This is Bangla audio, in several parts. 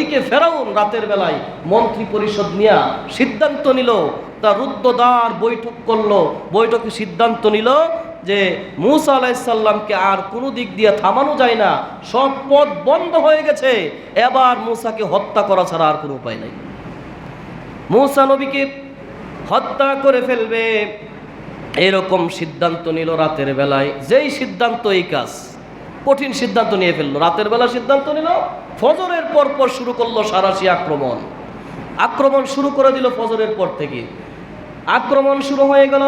ওইদিকে ফেরাউন রাতের বেলায় মন্ত্রী পরিষদ নিয়ে সিদ্ধান্ত নিল তা রুদ্রদ্বার বৈঠক করল। বৈঠকে সিদ্ধান্ত নিল যে মুসা আলাইসাল্লামকে আর কোনো দিক দিয়ে থামানো যায় না, সব পথ বন্ধ হয়ে গেছে, এবার মুসাকে হত্যা করা ছাড়া আর কোনো উপায় নাই। মুসা নবীকে হত্যা করে ফেলবে, এরকম সিদ্ধান্ত নিল রাতের বেলায়। যেই সিদ্ধান্ত এই কাজ কঠিন সিদ্ধান্ত নিয়ে ফেলল। রাতের বেলা সিদ্ধান্ত নিল, ফজরের পর পর শুরু করল সারাশি আক্রমণ। আক্রমণ শুরু করে দিল ফজরের পর থেকে। আক্রমণ শুরু হয়ে গেল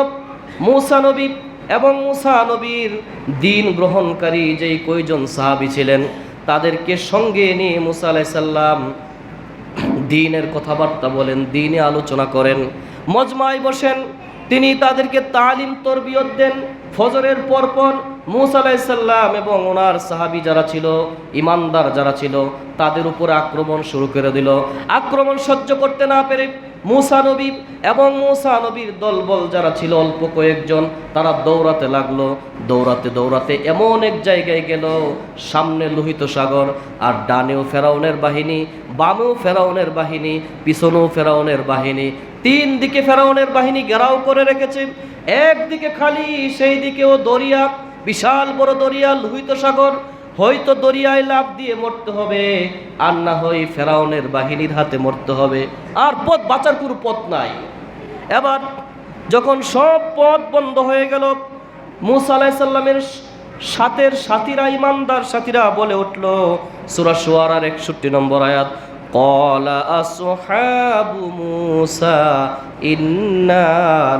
মুসা নবী এবং মুসা নবীর দিন গ্রহণকারী যেই কয়জন সাহাবি ছিলেন, তাদেরকে সঙ্গে নিয়ে মুসা আলাইসাল্লাম দিনের কথাবার্তা বলেন, দিনে আলোচনা করেন, মজমায় বসেন। তিনি তাদেরকে তালিম, তরবিয়ত দেন। ফজরের পরপর মুসা আলাইসাল্লাম এবং ওনার সাহাবি যারা ছিল, ইমানদার যারা ছিল, তাদের উপরে আক্রমণ শুরু করে দিল। আক্রমণ সহ্য করতে না পেরে মুসা নবী এবং মুসা নবীর দলবল যারা ছিল, অল্প কয়েকজন, তারা দৌড়াতে লাগল। দৌড়াতে দৌড়াতে এমন এক জায়গায় গেল, সামনে লোহিত সাগর, আর ডানেও ফেরাউনের বাহিনী, বামেও ফেরাউনের বাহিনী, পিছনেও ফেরাউনের বাহিনী। তিন দিকে ফেরাউনের বাহিনী ঘেরাও করে রেখেছে, একদিকে খালি সেই দিকেও দরিয়া বিশাল বড় দরিয়া, লোহিত সাগর, হয়তো দরিয়ায় লাভ দিয়ে মরতে হবে, আর না হয় ফেরাউনের বাহিনীর হাতে মরতে হবে। আর পথ বাঁচার কোনো পথ নাই। এবার যখন সব পথ বন্ধ হয়ে গেল, মুসা আলাইসাল্লামের সাথের সাথীরা, ইমানদার সাথীরা বলে উঠল, সুরা সোয়ারার একষট্টি নম্বর আয়াত قال أصحاب موسى إنا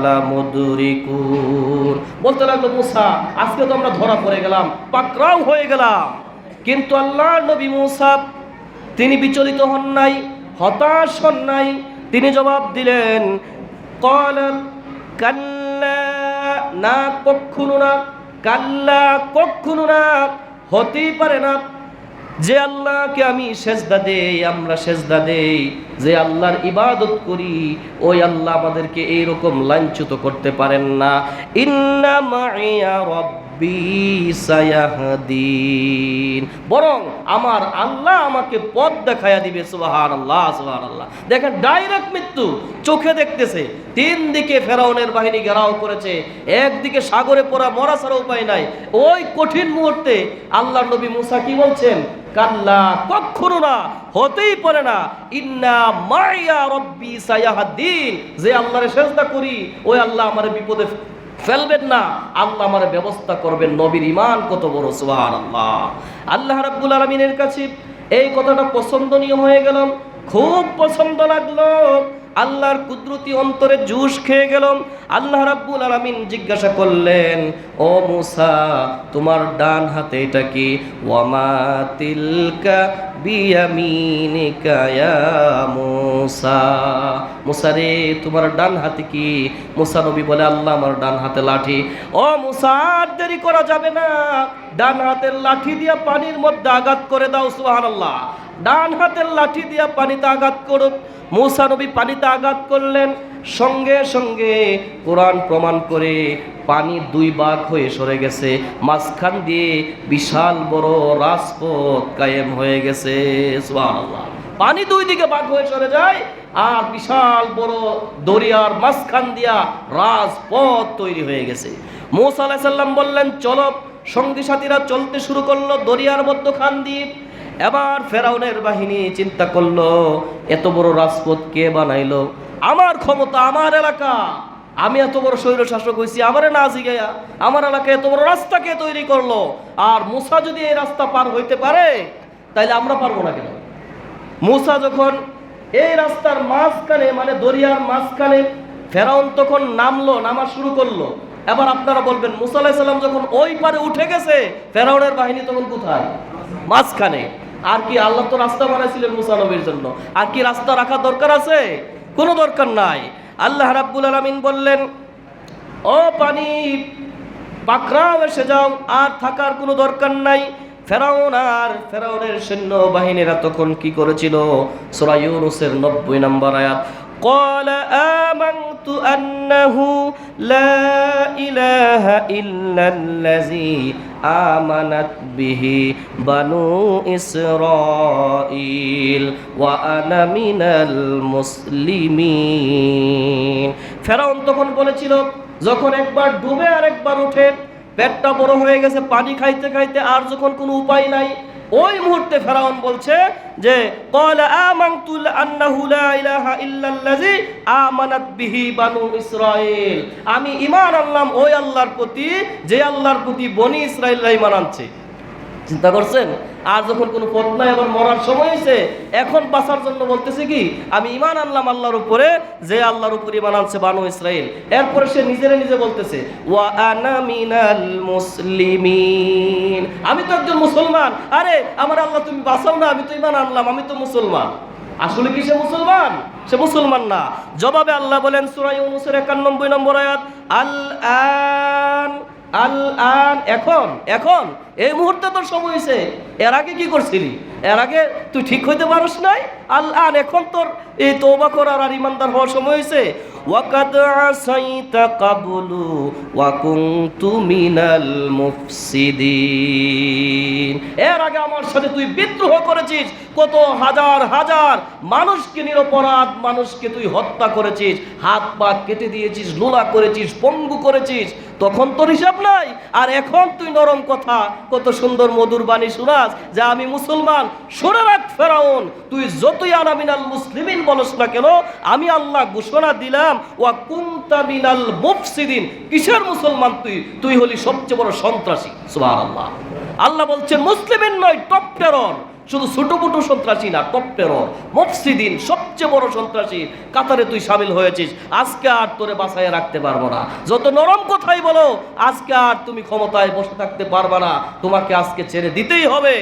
لمدركون বলতে লাগলো মুসা আজকে তো আমরা ধরা পড়ে গেলাম পাকরাও হয়ে গেলাম কিন্তু আল্লাহ নবী মুসা তিনি বিচলিত হন নাই হতাশ হন নাই তিনি জবাব দিলেন قال কাল্লা না কখনো না কাল্লা কখনো না হতেই পারে না যে আল্লাহকে আমি সেজদা দেই আমরা সেজদা দেই। যে আল্লাহর ইবাদত করি, ওই আল্লাহ আমাদেরকে এইরকম লাঞ্ছিত করতে পারেন না। ইন্না মাইয়া সায়াহদিন। বরং আমার আল্লাহ আমাকে পথ দেখায়া দিবে সুবাহান আল্লাহ সুবাহান আল্লাহ দেখেন, ডাইরেক্ট মৃত্যু চোখে দেখতেছে। তিন দিকে ফেরাউনের বাহিনী ঘেরাও করেছে। একদিকে সাগরে পড়া মরা ছাড়া উপায় নাই। ওই কঠিন মুহূর্তে আল্লাহ নবী মুসা কি বলছেন? কাল্লা কখনো না হতেই পারে না। ইন্না মায়া রব্বি সায়াহাদ্দিন। যে আল্লাহরে সেজদা করি, ওই আল্লাহ আমার বিপদে ফেলবেন না। আল্লাহ আমার ব্যবস্থা করবেন। নবীর ইমান কত বড় সুহান আল্লাহ আল্লাহ রাব্বুল আলমিনের কাছে এই কথাটা পছন্দনীয় হয়ে গেলাম। খুব পছন্দ লাগল। আল্লাহর কুদরতি অন্তরে জুস খেয়ে গেলাম। আল্লাহ রাব্বুল আলামিন জিজ্ঞাসা করলেন, ও মুসা, তোমার ডান হাতে এটা কি? ওয়ামা তিলকা বিয়ামিনিকা ইয়া মুসা। মুসা রে, তোমার ডান হাতে কি? মুসা নবী বলে, আল্লাহ আমার ডান হাতে লাঠি। ও মুসা দেরি করা যাবে না। ডান হাতের লাঠি দিয়ে পানির মধ্যে আঘাত করে দাও, সুবহানাল্লাহ। ডান হাতের লাঠি দিয়া পানিতে আঘাত করুক। মুসা নবী পানিতে আঘাত করলেন। সঙ্গে সঙ্গে কোরআন প্রমাণ করে পানি দুই ভাগ হয়ে সরে গেছে। মাঝখান দিয়ে বিশাল বড় রাজপথ কায়েম হয়ে গেছে। পানি দুই দিকে ভাগ হয়ে সরে যায় আর বিশাল বড় দরিয়ার মাঝখান দিয়া রাজপথ তৈরি হয়ে গেছে। মৌসা আলাইসাল্লাম বললেন, চলো সঙ্গী সাথীরা চলতে শুরু করল দরিয়ার মধ্যখান দিয়ে। এবার ফেরাউনের বাহিনী চিন্তা করল, এত বড় রাজপথ কে বানাইলো? আমার ক্ষমতা আমার এলাকা। আমি এত বড় স্বৈর শাসক হয়েছি আমারে না জিগাইয়া আমার এলাকায় এত বড় রাস্তা কে তৈরি করল? আর মুসা যদি এই রাস্তা পার হইতে পারে, তাইলে আমরা পারব না কেন? মুসা যখন এই রাস্তার মাঝখানে মানে দরিয়ার মাঝখানে ফেরাউন তখন নামলো, নামা শুরু করল। এবার আপনারা বলবেন, মুসা আলাইসাল্লাম যখন ওই পারে উঠে গেছে, ফেরাউনের বাহিনী তখন কোথায়? মাঝখানে। আর কি আল্লাহ তো রাস্তা বানাইছিলেন মুসানবের জন্য। আর কি রাস্তা রাখা দরকার আছে? কোনো দরকার নাই। আল্লাহ রাব্বুল আলমিন বললেন, ও পানি পাকড়াও এসে যাও, আর থাকার কোনো দরকার নাই। ফেরাউন আর ফেরাউনের সৈন্য বাহিনীরা তখন কি করেছিল? সোরা ইউনুসের নব্বই নম্বর আয়াত قال آمنت أنه لا إله إلا الذي آمنت به بنو إسرائيل وأنا من المسلمين ফেরাউন তখন বলেছিল যখন একবার ডুবে আর একবার ওঠে পেটটা বড় হয়ে গেছে পানি খাইতে খাইতে আর যখন কোনো উপায় নাই ওই মুহূর্তে ফেরাউন বলছে যে কলা আমানতু আন্নাহু লা ইলাহা ইল্লাল্লাজি আমানাত বিহি বানু ইসরাঈল। আমি ইমান আনলাম ওই আল্লাহর প্রতি, যে আল্লাহর প্রতি বনি ইসরাইলরা ঈমান আনছে। চিন্তা করছেন? আর যখন কোনো পথ নাই আবার মরার সময় হয়েছে, এখন বাঁচার জন্য বলতেছে কি, আমি ইমান আনলাম আল্লাহর উপরে, যে আল্লাহর উপরে ইমান আনছে বানু ইসরাইল এরপরে সে নিজেরে নিজে বলতেছে, ওয়া মুসলিমিন। আমি তো একজন মুসলমান। আরে, আমার আল্লাহ, তুমি বাঁচাও না, আমি তো ইমান আনলাম, আমি তো মুসলমান। আসলে কি সে মুসলমান? সে মুসলমান না। জবাবে আল্লাহ বলেন সুরাই অনুসের একানব্বই নম্বর আয়াত আল আন আল আন এখন এখন এই মুহূর্তে তোর সময় হয়েছে এর আগে কি করছিলি? এর আগে তুই ঠিক হইতে পারস নাই? আল আন এখন তোর এই তওবা করার আর ইমানদার হওয়ার সময় হয়েছে ওয়াকাদ আসাইতা কাবলু ওয়া কুনতু মিনাল মুফসিদিন। এর আগে আমার সাথে তুই বিদ্রোহ করেছিস, কত হাজার হাজার মানুষকে নিরপরাধ মানুষকে তুই হত্যা করেছিস, হাত পা কেটে দিয়েছিস, লোলা করেছিস, পঙ্গু করেছিস, তখন তোর হিসাব নাই। আর এখন তুই নরম কথা কত সুন্দর মধুর বাণী শুনাস যে আমি মুসলমান। শুনে রাখ ফেরাউন, তুই যতই আনামিনাল মুসলিমিন বলস না কেন, আমি আল্লাহ ঘোষণা দিলাম, ওয়া কুন্তা মিনাল মুফসিদিন। কিসের মুসলমান তুই? তুই হলি সবচেয়ে বড় সন্ত্রাসী। সুবহানাল্লাহ। আল্লাহ বলছেন মুসলিমের নয়, টপ টেরর। শুধু ছোট মোটো সন্ত্রাসী না টপ টেরর মফসিদিন, সবচেয়ে বড় সন্ত্রাসী। কাতারে তুই সামিল হয়েছিস, আজকে আর তোরে বাসায় রাখতে পারব না। যত নরম কথাই বলো, আজকে আর তুমি ক্ষমতায় বসে থাকতে পারবা না। তোমাকে আজকে ছেড়ে দিতেই হবে।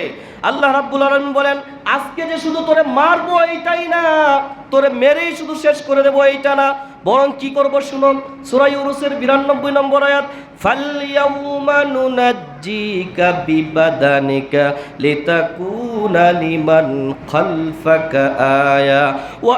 আল্লাহ রাব্বুল আলম বলেন আজকে যে শুধু তোরে মারবো এইটাই না, তোরে মেরেই শুধু শেষ করে দেবো এইটা না। বরং কি করব শুনুন সুরাই উরুসের বিরানব্বই নম্বর আয়াত ফালিয়াউমানুনাজ্জিকা বিবাদানিকা লিতাকুনা লিমান খালফাকা আয়া, ওয়া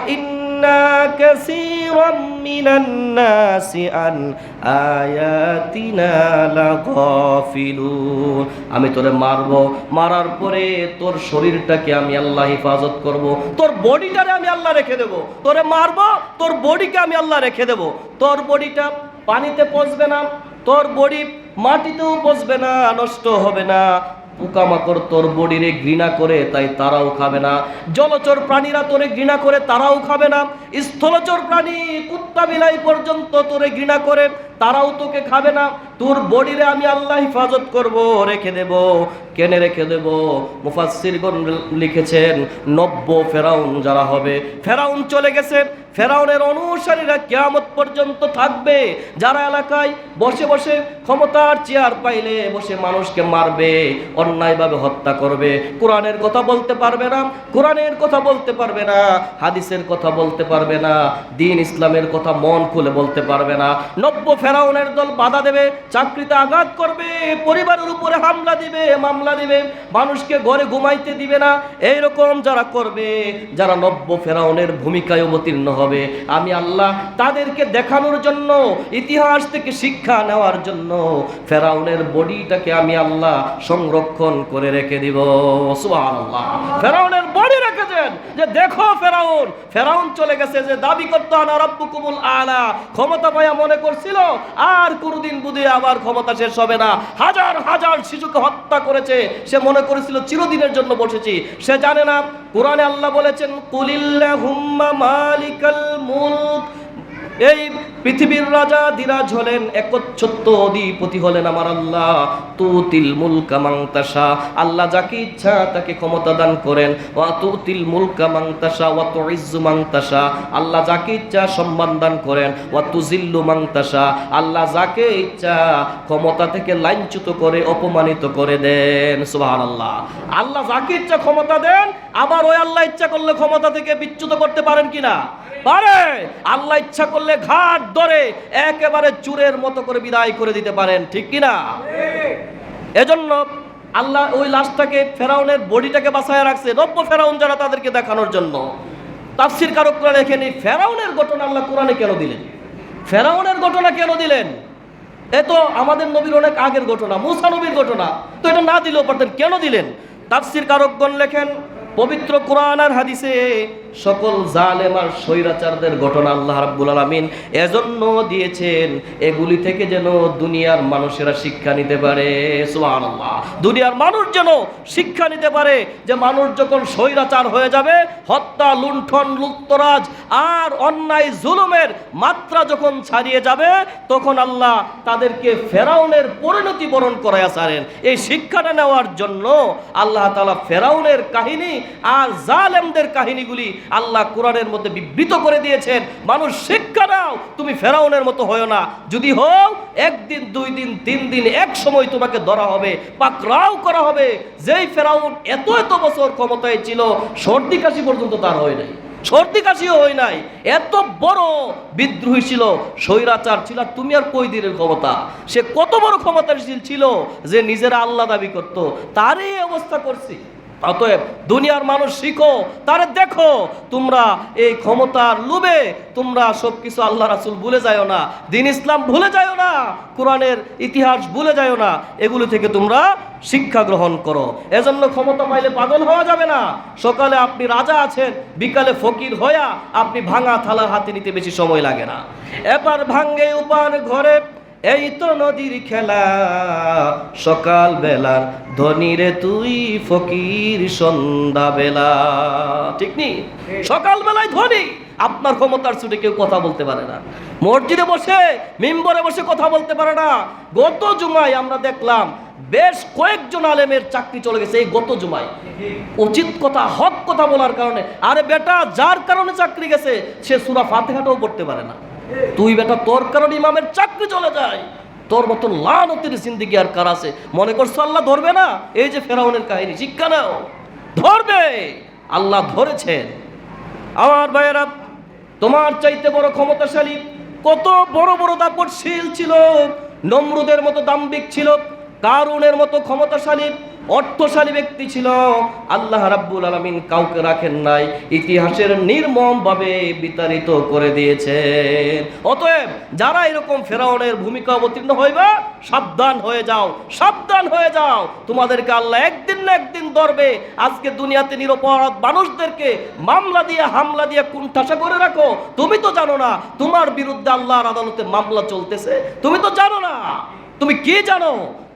আমি তোরে মারবো, মারার পরে তোর শরীরটাকে আমি আল্লাহ হেফাজত করব, তোর বডিটারে আমি আল্লাহ রেখে দেব। তোরে মারবো, তোর বডিকে আমি আল্লাহ রেখে দেব। তোর বডিটা পানিতে পচবে না, তোর বডি মাটিতেও পচবে না, নষ্ট হবে না। পোকামাকড় তোর বডিরে ঘৃণা করে, তাই তারাও খাবে না। জলচর প্রাণীরা তোরে ঘৃণা করে, তারাও খাবে না। স্থলচর প্রাণী কুত্তা বিলাই পর্যন্ত তোরে ঘৃণা করে। তারাও তোকে খাবে না। তোর বডিরে আমি আল্লাহ হেফাজত করব, রেখে দেব, কেনে রেখে দেব। মুফাসসিরগণ লিখেছেন, নব্য ফেরাউন যারা হবে। ফেরাউন চলে গেছে। ফেরাউনের অনুসারীরা কিয়ামত পর্যন্ত থাকবে। যারা এলাকায় বসে বসে ক্ষমতার চেয়ার পাইলে বসে মানুষকে মারবে, অন্যায়ভাবে হত্যা করবে। কোরআনের কথা বলতে পারবে না, কোরআনের কথা বলতে পারবে না, হাদিসের কথা বলতে পারবে না, দিন ইসলামের কথা মন খুলে বলতে পারবে না। নব্য ফেরাউনের দল বাধা দেবে, চাকরিতে আঘাত করবে, পরিবারের উপরে হামলা দিবে, মামলা দিবে, মানুষকে ঘরে ঘুমাইতে দিবে না, এইরকম যারা করবে, যারা নব্য ফেরাউনের ভূমিকায় অবতীর্ণ হবে। আমি আল্লাহ তাদেরকে দেখানোর জন্য, ইতিহাস থেকে শিক্ষা নেওয়ার জন্য, ফেরাউনের বডিটাকে আমি আল্লাহ সংরক্ষণ করে রেখে দিব। সুবহানাল্লাহ। ফেরাউনের বডি রেখেছেন যে দেখো ফেরাউন ফেরাউন চলে গেছে যে দাবি করতো, আনা রাব্বুকুমুল আলা। ক্ষমতা পায়া মনে করছিল আর কোনোদিন বুধে আবার ক্ষমতা শেষ হবে না। হাজার হাজার শিশুকে হত্যা করেছে, সে মনে করেছিল চিরদিনের জন্য বসেছি। সে জানে না, কোরআনে আল্লাহ বলেছেন, কুলিল্লাহুম্মা মালিকাল মুলক। এই পৃথিবীর রাজা দিরাজ হলেন, একচ্ছত্ব অধিপতি হলেন আমার আল্লাহ। তুতিল মুলকা মাংতাসা আল্লাহ যাকে ইচ্ছা তাকে ক্ষমতা দান করেন। ওয়া তুতিল মুলকা মাংতাসা ওয়া তুইজ্জু মাংতাসা আল্লাহ যাকে ইচ্ছা সম্মান দান করেন, ওয়া তুজিল্লু মাংতাসা আল্লাহ যাকে ইচ্ছা ক্ষমতা থেকে লাইনচ্যুত করে, অপমানিত করে দেন। সুবহানাল্লাহ। আল্লাহ যাকে ইচ্ছা ক্ষমতা দেন, আবার ওই আল্লাহ ইচ্ছা করলে ক্ষমতা থেকে বিচ্যুত করতে পারেন কিনা? পারে। আল্লাহ ইচ্ছা করলে ঘাট ধরে একেবারে চুরের মতো করে বিদায় করে দিতে পারেন, ঠিক কিনা? এজন্য আল্লাহ ওই লাশটাকে ফেরাউনের বডিটাকে বাঁচায় রাখছে নব্য ফেরাউন যারা তাদেরকে দেখানোর জন্য। তাফসির ফেরাউনের ঘটনা আল্লাহ কোরআনে কেন দিলেন? ফেরাউনের ঘটনা কেন দিলেন? এ তো আমাদের নবীর অনেক আগের ঘটনা, মুসা নবীর ঘটনা। তো এটা না দিলেও পারতেন, কেন দিলেন? তাফসির কারকগণ লেখেন, পবিত্র কোরআন আর হাদিসে সকল জালেম আর স্বৈরাচারদের ঘটনা আল্লাহ রাব্বুল আলামিন এজন্য দিয়েছেন, এগুলি থেকে যেন দুনিয়ার মানুষেরা শিক্ষা নিতে পারে। সুবহানাল্লাহ। দুনিয়ার মানুষ যেন শিক্ষা নিতে পারে যে মানুষ যখন স্বৈরাচার হয়ে যাবে, হত্যা, লুণ্ঠন লুপ্তরাজ আর অন্যায়, জুলুমের মাত্রা যখন ছাড়িয়ে যাবে, তখন আল্লাহ তাদেরকে ফেরাউনের পরিণতি বরণ করাইয়া ছাড়েন। এই শিক্ষাটা নেওয়ার জন্য আল্লাহ তাআলা ফেরাউনের কাহিনী আর জালেমদের কাহিনীগুলি আল্লাহ কোরআনের মধ্যে বিবৃত করে দিয়েছেন, মানুষ শিক্ষা নাও, তুমি ফেরাউনের মতো হও না। যদি হও, একদিন, দুই দিন, তিন দিন, এক সময় তোমাকে ধরা হবে পাকরাও করা হবে। যেই ফেরাউন এত এত বছর ক্ষমতায় ছিল, সর্দি কাশি পর্যন্ত তার হয় নাই। সর্দি কাশিও হয় নাই। এত বড় বিদ্রোহী ছিল, স্বৈরাচার ছিল, আর তুমি আর কই দিনের ক্ষমতা? সে কত বড় ক্ষমতাশীল ছিল যে নিজেরা আল্লাহ দাবি করত। তারই অবস্থা করছি। অতএব দুনিয়ার মানুষ শিখো, তারে দেখো, তোমরা এই ক্ষমতার লোভে, তোমরা সব কিছু আল্লাহ রাসুল ভুলে যাও না, দিন ইসলাম ভুলে যাও না, কোরআনের ইতিহাস ভুলে যাও না, এগুলো থেকে তোমরা শিক্ষা গ্রহণ করো। এজন্য ক্ষমতা পাইলে পাগল হওয়া যাবে না। সকালে আপনি রাজা আছেন, বিকালে ফকির হইয়া আপনি ভাঙা থালা হাতে নিতে বেশি সময় লাগে না। এবার ভাঙ্গে উপার ঘরে এই তো নদীর খেলা সকাল বেলার ধনীরে তুই ফকির সন্ধ্যা বেলা ঠিক নি? সকাল বেলায় ধনী আপনার ক্ষমতার ছুটে কেউ কথা বলতে পারে না। মসজিদে বসে মিম্বরে বসে কথা বলতে পারে না। গত জুমায় আমরা দেখলাম বেশ কয়েকজন আলেমের চাকরি চলে গেছে এই গত জুমায়। উচিত কথা হক কথা বলার কারণে। আরে বেটা যার কারণে চাকরি গেছে সে সুরা ফাতেহাটাও পড়তে পারে না। তুই বেটা, তোর কারণে ইমামের চাকরি চলে যায়। তোর মতো লানতের জিন্দিগি আর কার আছে? মনে করছ আল্লাহ ধরবে না? এই যে ফেরাউনের কাহিনী, শিক্ষা নাও। ধরবে! আল্লাহ ধরেছেন। আমার ভাইয়েরা, তোমার চাইতে বড় ক্ষমতাশালী কত বড় বড় দাপটশীল ছিল, নমরুদের মতো দাম্বিক ছিল কারুনের মতো ক্ষমতাশালী। অর্থশালী ব্যক্তি ছিল, আল্লাহ রাব্বুল আলামিন কাউকে রাখেন নাই, ইতিহাসের নির্মমভাবে বিতাড়িত করে দিয়েছেন। অতএব যারা এরকম ফেরাউনের ভূমিকা অবতীর্ণ হইবা, সাবধান হয়ে যাও, সাবধান হয়ে যাও। তোমাদেরকে আল্লাহ একদিন না একদিন ধরবে, আজকে দুনিয়াতে নিরপরাধ মানুষদেরকে মামলা দিয়ে, হামলা দিয়ে কুণ্ঠাসা করে রাখো। তুমি তো জানো না, তোমার বিরুদ্ধে আল্লাহর আদালতে মামলা চলতেছে, তুমি তো জানো না। তুমি কি জানো?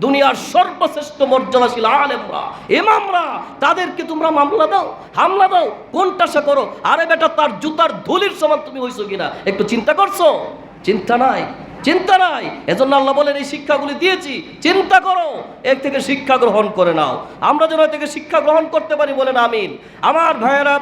দুনিয়ার সর্বশ্রেষ্ঠ মর্যাদাশীল আলেমরা, ইমামরা, তাদেরকে তোমরা মামলা দাও, হামলা দাও। কোনটা সে করো? আরে বেটা, তার জুতার ধুলির সমান তুমি হইছো কিনা? একটু চিন্তা করছ? চিন্তা নাই চিন্তা নাই। এজন্য আল্লাহ বলেন, এই শিক্ষাগুলি দিয়েছি, চিন্তা করো। এর থেকে শিক্ষা গ্রহণ করে নাও। আমরা যেন থেকে শিক্ষা গ্রহণ করতে পারি বলেন, আমিন। আমার ভাইয়েরা,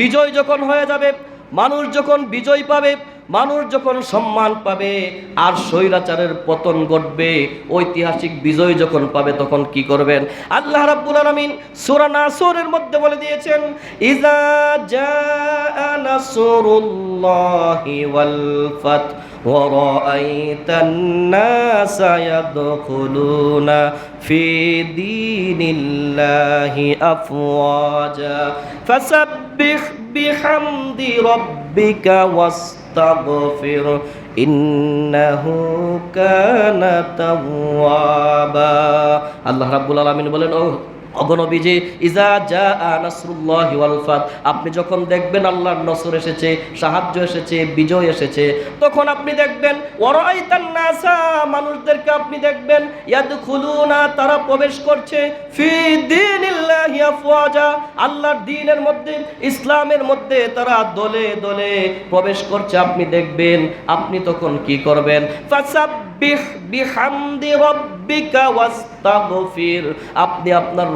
বিজয় যখন হয়ে যাবে মানুষ যখন বিজয় পাবে মানুষ যখন সম্মান পাবে আর স্বৈরাচারের পতন ঘটবে ঐতিহাসিক বিজয় যখন পাবে তখন কি করবেন আল্লাহ রাব্বুল আলামিন সূরা নাসরের মধ্যে বলে দিয়েছেন ইজা জাআ নাসরুল্লাহি ওয়াল ফাত ورأيت الناس يدخلون في دين الله أفواجا فسبح বিহামদি রব্বিকা ওয়াস্তাগফির ইন্নাহু কানা তাওয়াবা। আল্লাহ রাব্বুল আলামিন বলেন ও অগণবীজি ইজা যা নাসরুল্লাহ ওয়াল ফাত আপনি যখন দেখবেন আল্লাহর নসর এসেছে, সাহায্য এসেছে, বিজয় এসেছে, তখন আপনি দেখবেন নাসা মানুষদেরকে আপনি দেখবেন, ইয়াদখুলুনা তারা প্রবেশ করছে, ফি দীনিল্লাহি আফওয়াজা আল্লাহর দ্বীনের মধ্যে, ইসলামের মধ্যে তারা দলে দলে প্রবেশ করছে, আপনি দেখবেন, আপনি তখন কি করবেন? ফাসাব্বিহ বিহামদি রাব্বিকা ওয়াস্তাগফির। আপনি আপনার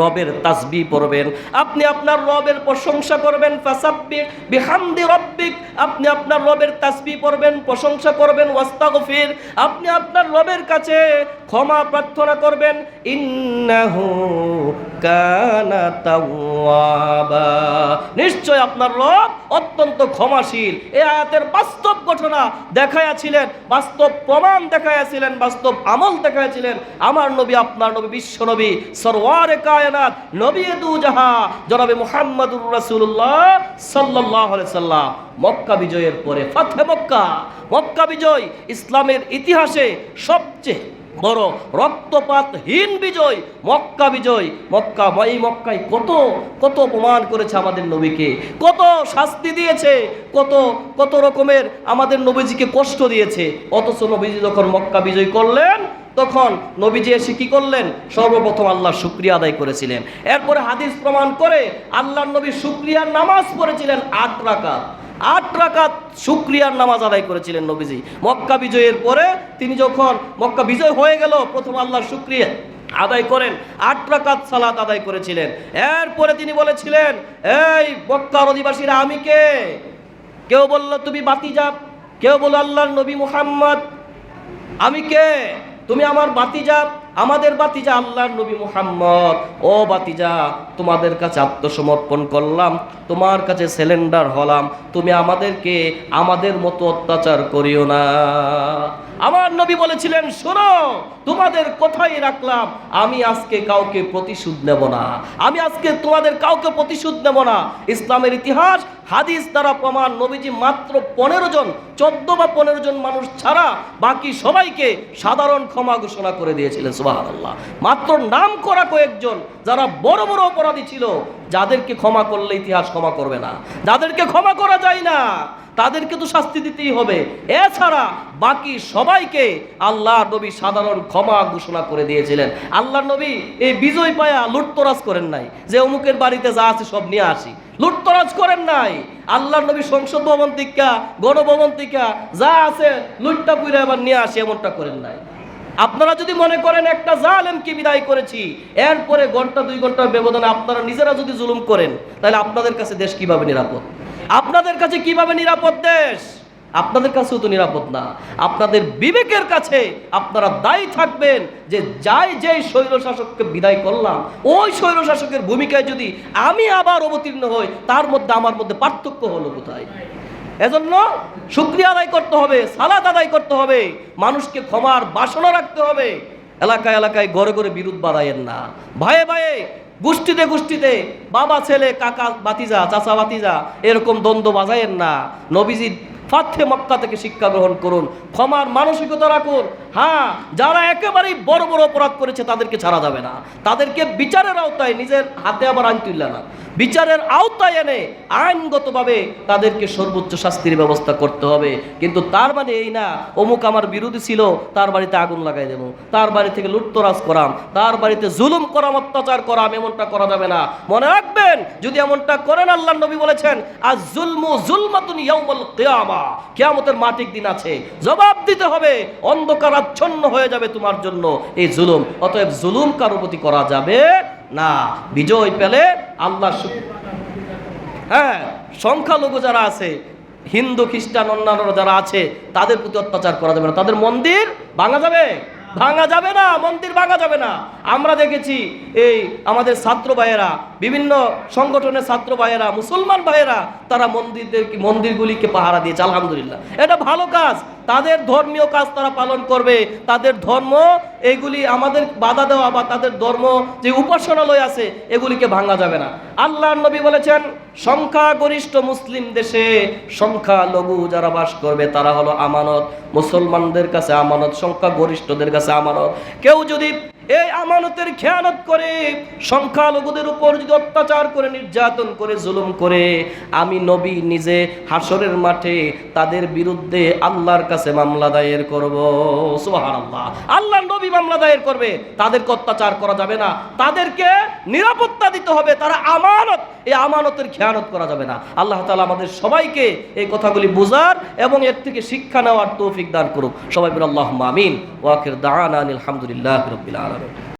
রবের তাসবি পড়বেন, আপনি আপনার রবের প্রশংসা করবেন, ফাসাব্বিহ বিহামদি রাব্বিক। আপনি আপনার রবের তাসবি পড়বেন, প্রশংসা করবেন, ওয়াস্তাগফির। আপনি আপনার রবের কাছে ক্ষমা প্রার্থনা করবেন, ইন্নাহু কানা তাওয়াবা। নিশ্চয় আপনার রব অত্যন্ত ক্ষমাশীল। এই আয়াতের বাস্তব ঘটনা দেখাইয়াছিলেন, বাস্তব প্রমাণ দেখাইয়াছিলেন, বাস্তব আমল দেখাইয়াছিলেন। আমার নবী, আপনার নবী, বিশ্ব নবী, সরওয়ারে কায়নাত, নবী দু জাহা, জনাবে মুহাম্মদুর রাসূলুল্লাহ সাল্লাল্লাহু আলাইহি সাল্লাম। মক্কা বিজয়ের পরে ফাতহে মক্কা। মক্কা বিজয় ইসলামের ইতিহাসে সবচেয়ে বড় রক্তপাতহীন বিজয়, মক্কা বিজয়। মক্কা বা এই মক্কায় কত কত অপমান করেছে আমাদের নবীকে, কত শাস্তি দিয়েছে, কত কত রকমের আমাদের নবীজিকে কষ্ট দিয়েছে। অথচ নবীজি যখন মক্কা বিজয় করলেন, তখন নবীজি এসে কি করলেন? সর্বপ্রথম আল্লাহ শুক্রিয়া আদায় করেছিলেন। এরপরে হাদিস প্রমাণ করে আল্লাহর নবী শুক্রিয়ার নামাজ পড়েছিলেন আট রাকাত। আট রাকাত শুক্রিয়ার নামাজ আদায় করেছিলেন নবীজি। মক্কা বিজয়ের পরে তিনি যখন মক্কা বিজয় হয়ে গেল, প্রথম আল্লাহর শুক্রিয়া আদায় করেন, আট রাকাত সালাত আদায় করেছিলেন। এরপরে তিনি বলেছিলেন, এই মক্কার অধিবাসীরা, আমি কে? কেউ বলল, তুমি বাতিজা কেউ বলল, আল্লাহর নবী মুহাম্মদ। আমি কে? তুমি আমার বাতিজা আমাদের বাতিজা আল্লাহর নবী মুহাম্মদ। ও বাতিজা, তোমাদের কাছে আত্মসমর্পণ করলাম, তোমার কাছে সিলিন্ডার হলাম, তুমি আমাদেরকে আমাদের মতো অত্যাচার করিও না। আমার নবী বলেছিলেন, শোনো, তোমাদের কথাই রাখলাম। আমি আজকে কাউকে প্রতিশোধ নেব না। আমি আজকে তোমাদের কাউকে প্রতিশোধ নেব না। ইসলামের ইতিহাস, হাদিস দ্বারা প্রমাণ, নবীজি মাত্র পনেরো জন, চোদ্দ বা পনেরো জন মানুষ ছাড়া বাকি সবাইকে সাধারণ ক্ষমা ঘোষণা করে দিয়েছিলেন সুবাহ মাত্র নাম করা কয়েকজন যারা বড় বড় অপরাধী ছিল, যাদেরকে ক্ষমা করলে ইতিহাস ক্ষমা করবে না। যাদেরকে ক্ষমা করা যায় না। তাদেরকে তো শাস্তি দিতেই হবে। এছাড়া বাকি সবাইকে আল্লাহ নবী সাধারণ ক্ষমা ঘোষণা করে দিয়েছিলেন। আল্লাহ নবী এই বিজয় পায়া লুটতরাজ করেন নাই। যে অমুকের বাড়িতে যা আছে সব নিয়ে আসি। লুটতরাজ করেন নাই। আল্লাহ নবী সংসদ ভবন থেকে গণভবন থেকে যা আছে লুটটা পুরে আবার নিয়ে আসি, এমনটা করেন নাই। আপনারা যদি মনে করেন একটা জালেমকে বিদায় করেছি, এরপরে ঘণ্টা দুই ঘণ্টার ব্যবধানে আপনারা নিজেরা যদি জুলুম করেন, তাহলে আপনাদের কাছে দেশ কীভাবে নিরাপদ? আপনাদের কাছে কীভাবে নিরাপদ দেশ? আপনাদের কাছেও তো নিরাপদ না। আপনাদের বিবেকের কাছে আপনারা দায়ী থাকবেন যে যাই যেই স্বৈর শাসককে বিদায় করলাম, ওই স্বৈর শাসকের ভূমিকায় যদি আমি আবার অবতীর্ণ হই, তার মধ্যে আমার মধ্যে পার্থক্য হলো কোথায়? এজন্য শুক্রিয়া আদায় করতে হবে সালাদ আদায় করতে হবে, মানুষকে ক্ষমার বাসনা রাখতে হবে। এলাকায় এলাকায় ঘরে ঘরে বিরোধ বাড়াইয়েন না। ভাইয়ে ভাইয়ে গোষ্ঠীতে গোষ্ঠীতে বাবা ছেলে কাকা বাতিজা চাচা বাতিজা এরকম দ্বন্দ্ব বাজায়েন না। নবীজি ফাথে মক্কা থেকে শিক্ষা গ্রহণ করুন, ক্ষমার মানসিকতা রাখুন। হ্যাঁ যারা একেবারেই বড় বড় অপরাধ করেছে, তাদেরকে ছাড়া যাবে না। তাদেরকে বিচারের আওতায়, নিজের হাতে আবার আইন তুললে না। বিচারের আওতায় এনে আইনগতভাবে তাদেরকে সর্বোচ্চ শাস্তির ব্যবস্থা করতে হবে। কিন্তু তার মানে এই না, অমুক আমার বিরোধী ছিল, তার বাড়িতে আগুন লাগাই দেবো। তার বাড়ি থেকে লুটতরাজ করাম, তার বাড়িতে জুলুম করাম, অত্যাচার করাম, এমনটা করা যাবে না। মনে রাখবেন, যদি এমনটা করেন আল্লাহ নবী বলেছেন আর জুলমু জুলমাতুন ইয়াউমুল কিয়ামা। কিয়ামতের মাটিক দিন আছে। জবাব দিতে হবে, অন্ধকার আচ্ছন্ন হয়ে যাবে তোমার জন্য। এই জুলুম, অতএব জুলুম কারও প্রতি করা যাবে না। বিজয় পেলে আল্লাহ হ্যাঁ সংখ্যালঘু যারা আছে, হিন্দু, খ্রিস্টান অন্যান্য যারা আছে, তাদের প্রতি অত্যাচার করা যাবে না। তাদের মন্দির ভাঙা যাবে। ভাঙা যাবে না, মন্দির ভাঙা যাবে না। আমরা দেখেছি এই আমাদের ছাত্র ভাইয়েরা, বিভিন্ন সংগঠনের ছাত্র ভাইয়েরা, মুসলমান ভাইয়েরা, তারা মন্দিরদের মন্দিরগুলিকে পাহারা দিয়েছে, আলহামদুলিল্লাহ। এটা ভালো কাজ। তাদের ধর্মীয় কাজ তারা পালন করবে। তাদের ধর্ম, এগুলি আমাদের বাধা দেওয়া বা তাদের ধর্ম যে উপাসনালয় আছে, এগুলিকে ভাঙা যাবে না। আল্লাহ নবী বলেছেন সংখ্যাগরিষ্ঠ মুসলিম দেশে সংখ্যালঘু যারা বাস করবে, তারা হলো আমানত। মুসলমানদের কাছে আমানত, সংখ্যাগরিষ্ঠদের কাছে আমানত। কেউ যদি এই আমানতের খেয়ানত করে, সংখ্যালঘুদের উপর যদি অত্যাচার করে, নির্যাতন করে, জুলুম করে, আমি নবী নিজে হাসরের মাঠে তাদের বিরুদ্ধে আল্লাহর কাছে মামলা দায়ের করব। সুবহানাল্লাহ। আল্লাহ নবী মামলা দায়ের করবে। তাদেরকে অত্যাচার করা যাবে না। তাদেরকে নিরাপত্তা দিতে হবে। তারা আমানত। এই আমানতের খেয়ানত করা যাবে না। আল্লাহ তালা আমাদের সবাইকে এই কথাগুলি বোঝার এবং এর থেকে শিক্ষা নেওয়ার তৌফিক দান করুক। সবাই বলে আল্লাহ আমিন। ওয়াকির দাওয়ানা আলহামদুলিল্লাহ রবিল আলমিন